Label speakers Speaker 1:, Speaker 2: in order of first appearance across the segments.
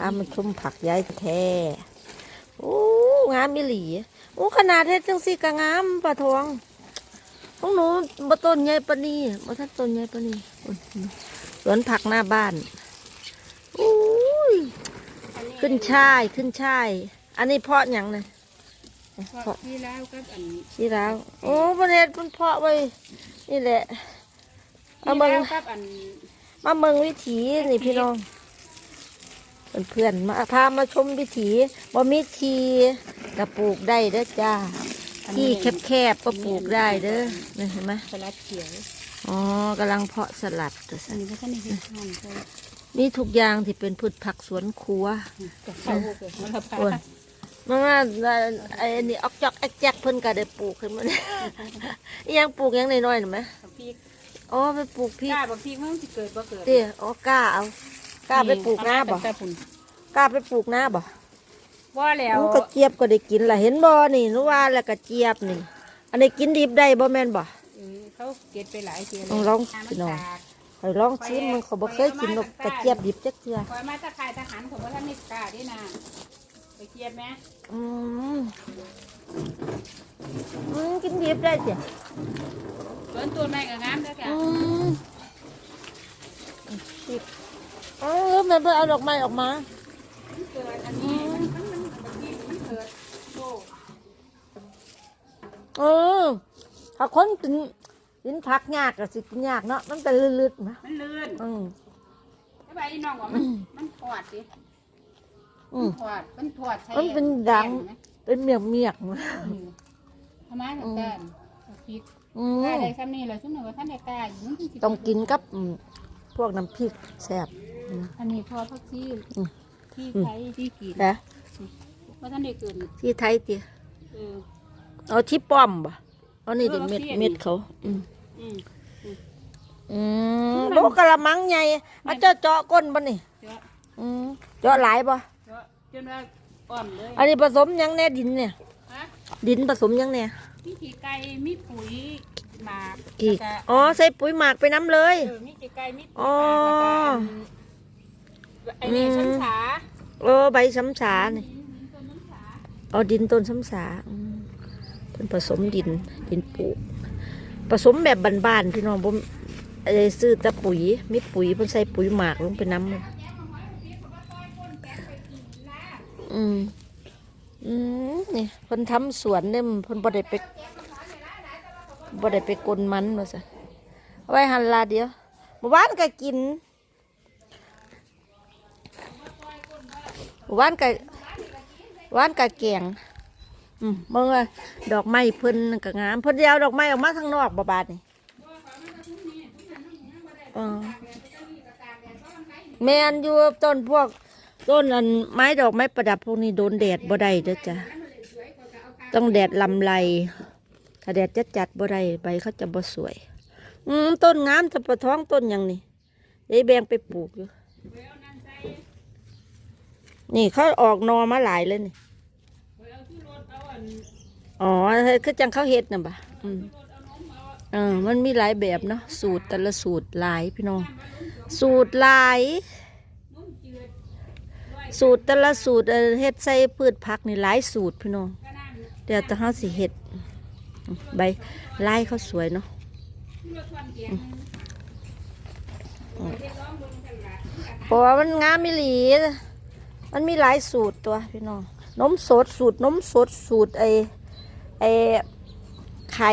Speaker 1: อามันชุ่มผักย้ายแท้โอ้งามมิหลีโอ้ขนาดเฮ็ดจังสี่ก็งามปลาทองของหนูบ่ต้นใหญ่ปานนี้บ่ทันต้นใหญ่ปานนี้โอ้ยสวนผักหน้าบ้านโอ้ยขึ้นช่ายขึ้นช่าย อันนี้เพาะหยังนะ
Speaker 2: เพราะที่แล้วก็อัน
Speaker 1: ที่แล้วโอ้ประเทศมันเพาะไว้นี่แหละเอา
Speaker 2: ที่
Speaker 1: เบิ่ง
Speaker 2: แล้วก็อัน
Speaker 1: มาเมืองวิถีนี่พี่น้อง เพื่อนๆมาพามาชมวิถีบ่มีทีกระปลูกได้เด้อจ้า ที่แคบๆก็ปลูกได้เด้อนี่เห็นไหม
Speaker 2: สลัดเขียว
Speaker 1: อ๋อกำลังเพาะสลัดตัว
Speaker 2: อั
Speaker 1: สั
Speaker 2: น
Speaker 1: น
Speaker 2: นี้ก็ท่านในเห็ดทานเขา
Speaker 1: นี่ทุกอย่างที่เป็นพืชผักสวนครัว
Speaker 2: กับเขาเกิดมาละพา
Speaker 1: โอ้ยมันว่าไอ้นี่ออกจอกแอกแจกเพิ่นก็ได้ปลูกขึ้นมาเนี่ยอิหยังปลูกหยังน้อยๆหน่อยไหม
Speaker 2: บักพริก
Speaker 1: อ๋อไปปลูกพริ
Speaker 2: ก
Speaker 1: ก
Speaker 2: ล้าบักพริกมันสิเกิดบ่เกิด
Speaker 1: เตี้ยอ๋อกล้าเอากล้าไปปลูกหน้าบ่
Speaker 2: แต่ปุ่น
Speaker 1: กล้าไปปลูกหน้าบ่
Speaker 2: ว่าแล้ว
Speaker 1: โอ้กระเจี๊ยบก็ได้กินล่ะเห็นบ่นี่หนูว่าแล้วกระเจี๊ยบนี่ อันนี้กินดิบได้บ่แม่นบ่
Speaker 2: เออเขาเก็บไปหลายเทีย
Speaker 1: ต้องลองพี่น้องข่อยลองชิมมันเขาบ่เคยกินนกกระเจี๊ยบดิบจักเทื่อ
Speaker 2: คอยมาตะไคร้ทหารของว่าท่านนี่กล้าด้วยนะไปเก็บไหม
Speaker 1: อืมอืมกินดิบได้จ้ะ
Speaker 2: สวนตัวแม่ก็งามแล้วจ้ะ
Speaker 1: อืมเออแม่เพิ่นเอาดอกไม้ออกมา
Speaker 2: มัน เกิดอันนี้มันมันมันบักพริกมันเกิดโอ้
Speaker 1: เออถ้าคนกินกินผักยากก็สิกินยากเนาะมันเป็นลืดๆนะ
Speaker 2: มันลื่น
Speaker 1: อืม
Speaker 2: ไอ้ใบน้องว่ามันมันถอดสิ
Speaker 1: อืม
Speaker 2: ถอดมันถอดใช้
Speaker 1: มันเป็นดังเป็นเมียกเมียกๆนะ
Speaker 2: อืมทำไมกับแกนคิด
Speaker 1: อื
Speaker 2: กล้า
Speaker 1: ม
Speaker 2: ได้ซ้ำนี่แหละซุ่มหนึ่งว่าท่านได้กล้าอยู่มันสิ
Speaker 1: ต้องกินกับอืมพวกน้ำพริกแซ่บนะ
Speaker 2: อันนี้พอพักชี
Speaker 1: อืม
Speaker 2: ที่ไทยที่กิน
Speaker 1: นะ
Speaker 2: ว่าท่านได้เกิน
Speaker 1: ที่ไทยเตีย
Speaker 2: เออ
Speaker 1: เอาที่ป้อมบ่เอานี่ดิ
Speaker 2: เออเอา
Speaker 1: เม็ด
Speaker 2: ที่อันนี้
Speaker 1: เม็ดเขา อืม
Speaker 2: อืม
Speaker 1: อืมโลกะละมังใหญ่เอาเจ้าเจาะก้นบ่นี่
Speaker 2: เจาะ
Speaker 1: อืมเจาะหลายบ่
Speaker 2: เจาะจนว่าอ่อนเลย
Speaker 1: อันนี้ผสมหยังแน่ดินเนี่ย
Speaker 2: ฮะ
Speaker 1: ดินผสมหยังแน่
Speaker 2: มีขี้ไก่มีปุ๋ยหมาก
Speaker 1: กี่
Speaker 2: แล้ว
Speaker 1: อ๋อใส่ปุ๋ยหมักไปน้ำเลย
Speaker 2: เออมีขี้ไก่มีปุ๋ย
Speaker 1: อ๋อ
Speaker 2: หมากแล้วก็อัน ไอ้นี่
Speaker 1: อืม
Speaker 2: ชั้นขา
Speaker 1: เออใบซ้ำสานี่
Speaker 2: ต้นน้ำขา
Speaker 1: เอาดินต้นซ้ำสาเป็นผสมดินดินปลูกผสมแบบบ้านๆพี่น้องผมไอ้ซื้อแต่ปุ๋ยมีปุ๋ยเพิ่นใส่ปุ๋ยหมักลงไปน้ำอืมอืมนี่เพิ่นทำสวนเนี่ยเพิ่นบ่ได้ไปบ่ได้ไปกลนมันว่าซะเอาไว้หันลาเดียวเมื่อวานก็กินเมื่อ วานก็วานก็แกงอืมเบิ่งดอกไม้เพิ่นก็งามเพิ่นสิเอาดอกไม้ออกมาข้างนอกบ่บาดนี่เออแมนอยู่ต้นพวกต้นอันไม้ดอกไม้ประดับพวกนี้โดนแดดบ่ได้เด้อจ้ะต้องแดดลำไรถ้าแดดจัดจัดบ่ได้ใบเขาจะบ่สวย อืมต้นงามจะประท้องต้นหยังนี่เดี๋ยแบงไปปลูกอยู่ นี่เขาออกนอมาหลายเลยนี่ อ๋อคือจังเขาเฮ็ดน่ะบ่ะอืมเออมันมีหลายแบบเนาะสูตรแต่ละสูตรหลายพี่น้อง สูตรหลาย สูตรแต่ละสูตรเอ่อเฮ็ดใส่พืชผักนี่หลายสูตรพี่น้องเดี๋ยวแต่เฮาสิเฮ็ดใบลายเขาสวยเนาะเพราะว่ามันงามมิหลี มันมีหลายสูตรตัวพี่น้องนมสดสูตรนมสดสูตรไอไอไข่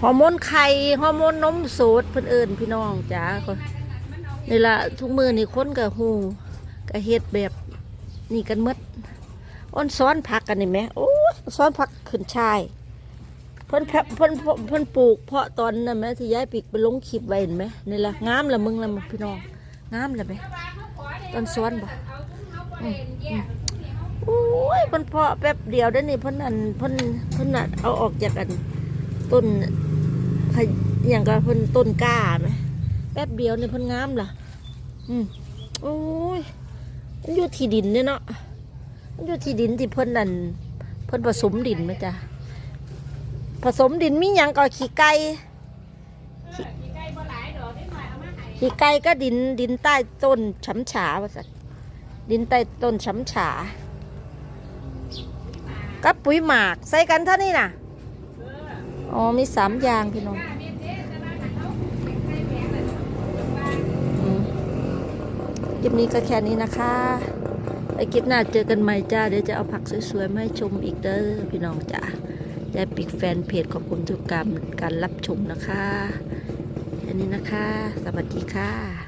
Speaker 1: ฮอร์โมนไข่ฮอร์โมนนมสดเพิ่นเอิ้นพี่น้องจ้าก็นี่ละทุกมือนี่คนกับหูกับเฮ็ดแบบนี่กันมดอ้นซ้อนผักกันนี่ไหมโอ้ซ้อนผักขึ้นชายเพิ่นเพิ่นเพิ่นปลูก เพาะตอนนั้นไหมที่ย้ายปีกไปลงคลิปไว้เห็นไหมนี่ละงามละมึงละมึงพี่น้องงามละไหม ต้นสวนบ่โอ้ยเพิ่นเพาะแป๊บเดียวเด้นี่เพิ่นอันเพิ่นเพิ่นน่ะเอาออกจากอันต้นขยอย่างก็เพิ่นต้นกล้าไหมแป๊บเดียวนี่เพิ่นงามล่ะ อืมโอ้ยมันอยู่ที่ดินเนี่ยเนาะมันอยู่ที่ดินที่เพิ่นนั่นเพิ่นผสมดินไหมจ้ะผสมดินมีหยังก็ขี้ไก่
Speaker 2: ขี้ไก่บ่หลายดอกนิดหน่อยเอามาให้
Speaker 1: ขี้ไก่ก็ดินดินใต้ต้นฉำฉาว่าสัตว์ดินใต้ต้นช้ำฉากับปุ๋ยหมาก ใส่กันเท่านี้น่ะ อ๋อ มีสามอย่างพี่น้องคลิปนี้ก็แค่นี้นะคะไอคลิปหน้าเจอกันใหม่จ้า เดี๋ยวจะเอาผักสวยๆมาให้ชมอีกเด้อพี่น้องจ้ายายปิดแฟนเพจขอบคุณทุกการการรับชมนะคะ นี้นะคะ สวัสดีค่ะ